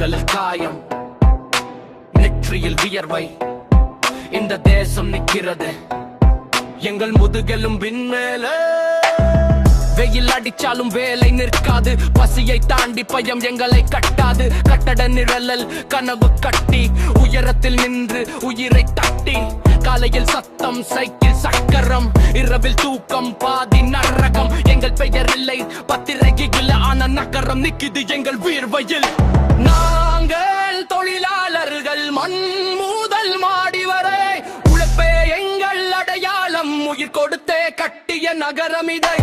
கண்களில் காயம் நெற்றியில் வியர்வை. இந்த தேசம் நிற்கிறது. எங்கள் முதுகெலும் பின்மேலே வெயில் அடிச்சாலும் வேலை நிற்காது. பசியை தாண்டி பயம் எங்களை கட்டாது. கட்டட நிழலல் கனவு கட்டி உயரத்தில் நின்று உயிரை தட்டி. காலையில் சத்தம் சைக்கிள் சக்கரம் இரவில் தூக்கம் பாதி நரகம். எங்கள் பெயர் இல்லை பத்திரிகையில் ஆன நகரம் நிக்குது எங்கள் வீர்வையில். நகரம் இதை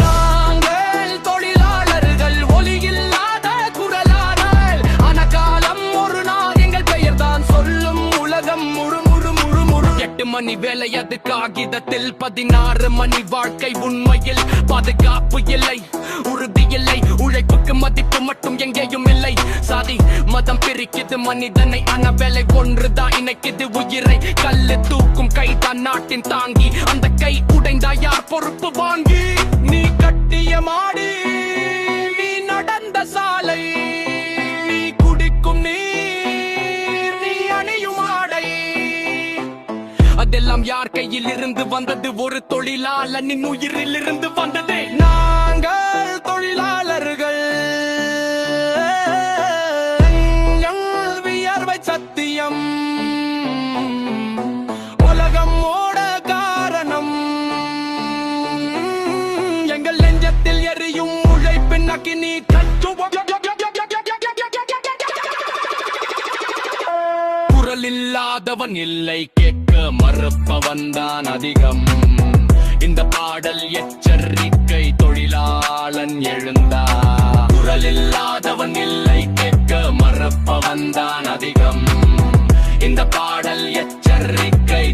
நாங்கள் தொழிலாளர்கள் ஒலி இல்லாத குரலானால் அனகாலம் ஒரு நாள் எங்கள் பெயர் தான் சொல்லும் உலகம். முழு முழு முழு முழு எட்டு மணி வேலை அது காகிதத்தில் பதினாறு மணி வாழ்க்கை உண்மையில் பாதுகாப்பு இல்லை. உறுதி இல்லை. உழைப்புக்கு மதிப்பு மட்டும் எங்கேயும் இல்லை. சாதி மதம் பிரிக்குது மனிதனை ஆன வேலை ஒன்றுதான் இணைக்குது. உயிரை கல்லு தூக்கும் கைதான் நாட்டின் தாங்கி. பொறுப்பு வாங்கி நீ கட்டிய மாடி நீ நடந்த சாலை நீ குடிக்கும் நீர் நீ அணியும் ஆடை. அதெல்லாம் யார் கையில் இருந்து வந்தது? ஒரு தொழிலாளனின் உயிரில் இருந்து வந்ததே நாங்கள். உழைப்பின் அக்கினி கச்சுவம் குரல் இல்லாதவன் இல்லை கேட்க மறுப்பவன் தான் அதிகம். இந்த பாடல் எச்சரிக்கை தொழிலாளன் எழுந்தா. குரல் இல்லாதவன் இல்லை கேட்க மறுப்பவன் தான் அதிகம். இந்த பாடல் எச்சரிக்கை